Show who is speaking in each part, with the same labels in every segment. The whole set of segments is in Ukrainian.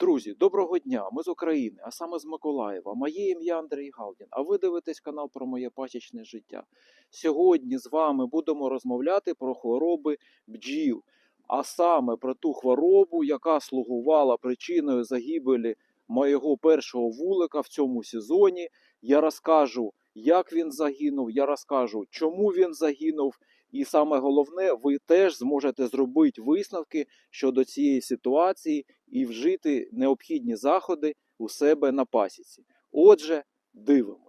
Speaker 1: Друзі, доброго дня! Ми з України, а саме з Миколаєва. Моє ім'я Андрій Галдін, а ви дивитесь канал про моє пасічне життя. Сьогодні з вами будемо розмовляти про хвороби бджіл, а саме про ту хворобу, яка слугувала причиною загибелі моєго першого вулика в цьому сезоні. Я розкажу, як він загинув, я розкажу, чому він загинув. І саме головне, ви теж зможете зробити висновки щодо цієї ситуації і вжити необхідні заходи у себе на пасіці. Отже, дивимось.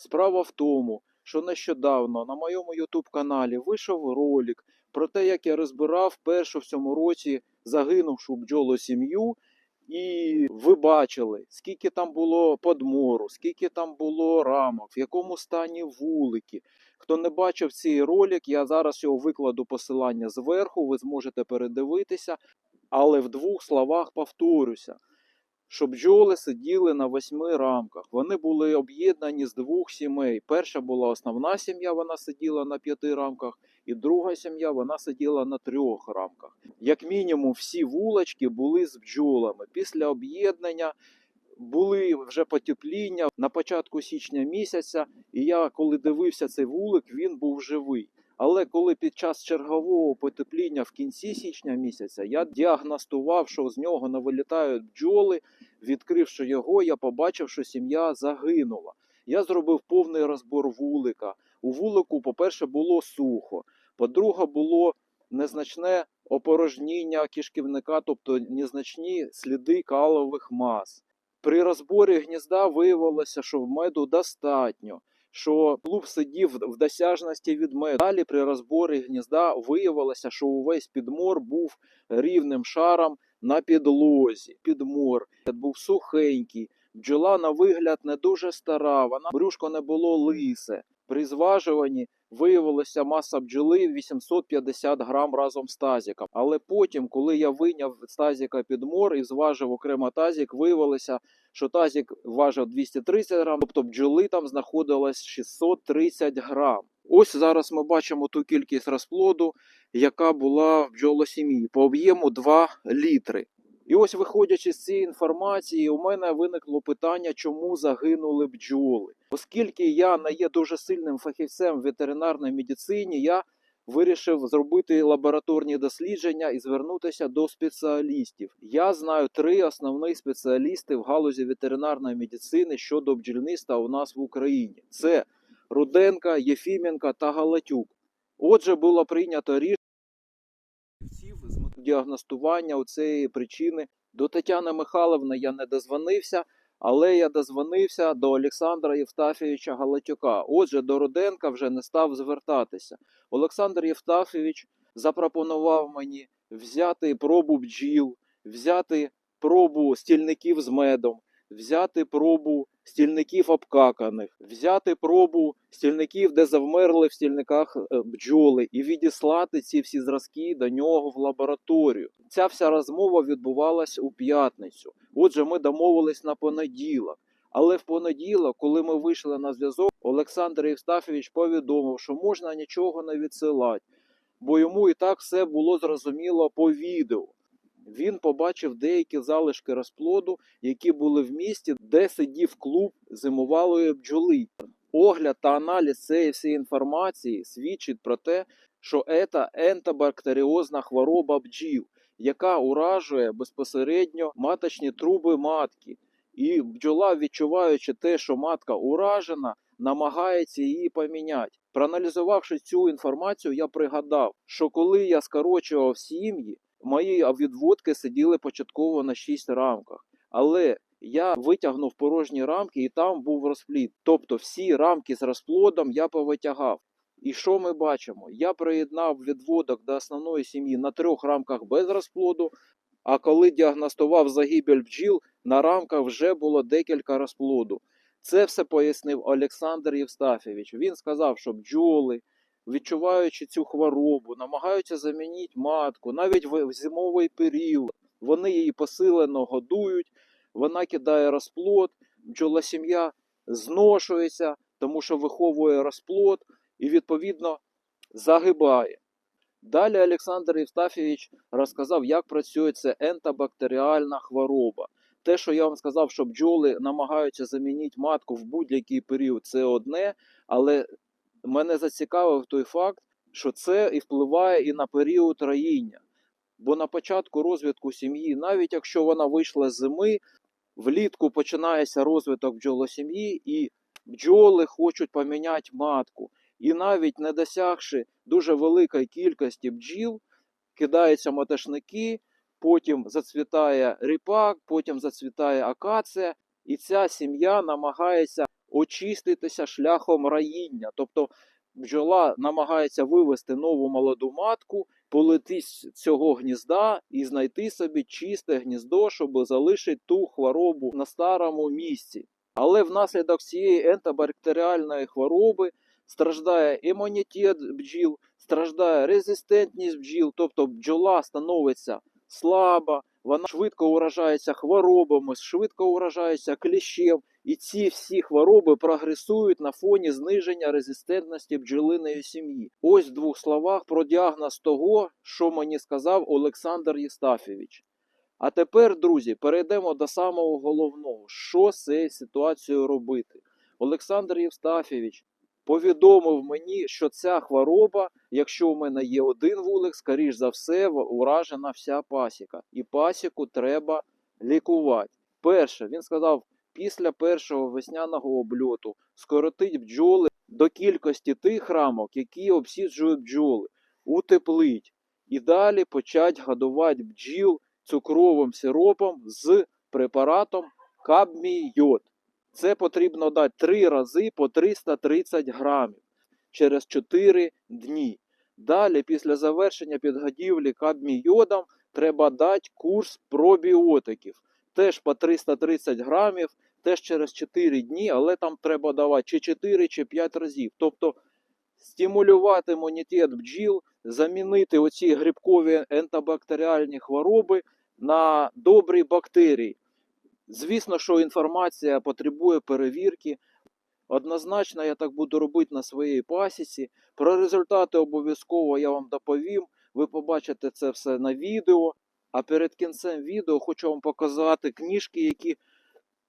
Speaker 1: Справа в тому, що нещодавно на моєму YouTube каналі вийшов ролик про те, як я розбирав першу в цьому році загинувшу бджолу сім'ю. І ви бачили, скільки там було подмору, скільки там було рамок, в якому стані вулики. Хто не бачив цей ролик, я зараз його викладу посилання зверху, ви зможете передивитися. Але в двох словах повторюся, що бджоли сиділи на восьми рамках. Вони були об'єднані з двох сімей. Перша була основна сім'я, вона сиділа на п'яти рамках, і друга сім'я вона сиділа на трьох рамках. Як мінімум, всі вулочки були з бджолами. Після об'єднання були вже потепління на початку січня місяця. І я, коли дивився цей вулик, він був живий. Але коли під час чергового потепління в кінці січня місяця я діагностував, що з нього не вилітають бджоли, відкривши його, я побачив, що сім'я загинула. Я зробив повний розбор вулика. У вулику, по-перше, було сухо. По-друге, було незначне опорожніння кишківника, тобто незначні сліди калових мас. При розборі гнізда виявилося, що в меду достатньо що клуб сидів в досяжності від меду. Далі при розборі гнізда виявилося, що увесь підмор був рівним шаром на підлозі. Підмор був сухенький, бджола на вигляд не дуже стара, вона брюшко не було лисе. При зважуванні виявилася маса бджоли 850 грам разом з тазіком. Але потім, коли я вийняв з тазіка підмор і зважив окремо тазік, виявилося, що тазік важив 230 грам, тобто бджоли там знаходилось 630 грам. Ось зараз ми бачимо ту кількість розплоду, яка була в бджолосім'ї по об'єму 2 літри. І ось, виходячи з цієї інформації, у мене виникло питання, чому загинули бджоли. Оскільки я не є дуже сильним фахівцем в ветеринарній медицині, я вирішив зробити лабораторні дослідження і звернутися до спеціалістів. Я знаю три основні спеціалісти в галузі ветеринарної медицини щодо бджільництва у нас в Україні: це Руденка, Єфіменка та Галатюк. Отже, було прийнято рішення діагностування цієї причини. До Тетяни Михайловни я не дозвонився, але я дозвонився до Олександра Євтафійовича Галатюка. Отже, до Руденка вже не став звертатися. Олександр Євтафійович запропонував мені взяти пробу бджіл, взяти пробу стільників з медом, взяти пробу стільників обкаканих, взяти пробу стільників, де завмерли в стільниках е, бджоли, і відіслати ці всі зразки до нього в лабораторію. Ця вся розмова відбувалась у п'ятницю. Отже, ми домовились на понеділок. Але в понеділок, коли ми вийшли на зв'язок, Олександр Євстафійович повідомив, що можна нічого не відсилати, бо йому і так все було зрозуміло по відео. Він побачив деякі залишки розплоду, які були в місті, де сидів клуб зимувалої бджоли. Огляд та аналіз цієї всієї інформації свідчить про те, що це ентобактеріозна хвороба бджіл, яка уражує безпосередньо маточні труби матки. І бджола, відчуваючи те, що матка уражена, намагається її поміняти. Проаналізувавши цю інформацію, я пригадав, що коли я скорочував сім'ї, мої відводки сиділи початково на 6 рамках. Але я витягнув порожні рамки і там був розплід. Тобто всі рамки з розплодом я повитягав. І що ми бачимо? Я приєднав відводок до основної сім'ї на трьох рамках без розплоду. А коли діагностував загибель бджіл, на рамках вже було декілька розплоду. Це все пояснив Олександр Євстафійович. Він сказав, що бджоли відчуваючи цю хворобу, намагаються замінити матку, навіть в зимовий період. Вони її посилено годують, вона кидає розплод, бджола сім'я зношується, тому що виховує розплод і, відповідно, загибає. Далі Олександр Євстафійович розказав, як працює ця ентобактеріальна хвороба. Те, що я вам сказав, що бджоли намагаються замінити матку в будь-який період, це одне, але мене зацікавив той факт, що це і впливає і на період роїння. Бо на початку розвитку сім'ї, навіть якщо вона вийшла з зими, влітку починається розвиток бджолосім'ї, і бджоли хочуть поміняти матку. І навіть не досягши дуже великої кількості бджіл, кидаються маташники, потім зацвітає ріпак, потім зацвітає акація, і ця сім'я намагається очиститися шляхом раїння. Тобто бджола намагається вивести нову молоду матку, полети з цього гнізда і знайти собі чисте гніздо, щоб залишити ту хворобу на старому місці. Але внаслідок цієї ентобактеріальної хвороби страждає імунітет бджіл, страждає резистентність бджіл, тобто бджола становиться слаба, вона швидко уражається хворобами, швидко уражається кліщем, і ці всі хвороби прогресують на фоні зниження резистентності бджолиної сім'ї. Ось в двох словах про діагноз того, що мені сказав Олександр Єстафєвич. А тепер, друзі, перейдемо до самого головного, що з цією ситуацією робити. Олександр Євстафєвич повідомив мені, що ця хвороба, якщо у мене є один вулик, скоріш за все, уражена вся пасіка. І пасіку треба лікувати. Перше, він сказав, після першого весняного обльоту скоротить бджоли до кількості тих рамок, які обсіджують бджоли, утеплить. І далі почать годувати бджіл цукровим сиропом з препаратом кабмійод. Це потрібно дати 3 рази по 330 грамів через 4 дні. Далі, після завершення підгодівлі кадмійодом, треба дати курс пробіотиків. Теж по 330 грамів, теж через 4 дні, але там треба давати чи 4, чи 5 разів. Тобто стимулювати імунітет бджіл, замінити оці грибкові ентобактеріальні хвороби на добрі бактерії. Звісно, що інформація потребує перевірки. Однозначно, я так буду робити на своїй пасіці. Про результати обов'язково я вам доповім. Ви побачите це все на відео. А перед кінцем відео хочу вам показати книжки, які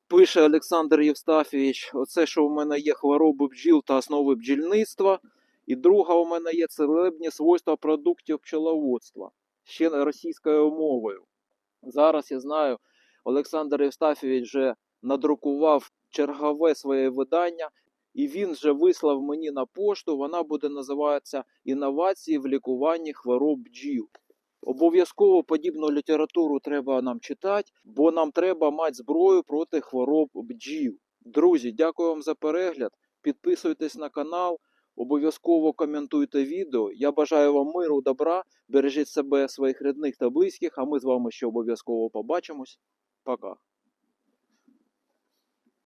Speaker 1: пише Олександр Євстафійович. Оце, що у мене є хвороби бджіл та основи бджільництва. І друга у мене є целебні свойства продуктів пчеловодства. Ще російською мовою. Зараз я знаю, Олександр Євстафійович вже надрукував чергове своє видання, і він вже вислав мені на пошту. Вона буде називатися Інновації в лікуванні хвороб бджіл. Обов'язково подібну літературу треба нам читати, бо нам треба мати зброю проти хвороб бджіл. Друзі, дякую вам за перегляд. Підписуйтесь на канал, обов'язково коментуйте відео. Я бажаю вам миру, добра, бережіть себе, своїх рідних та близьких, а ми з вами ще обов'язково побачимось. 报告。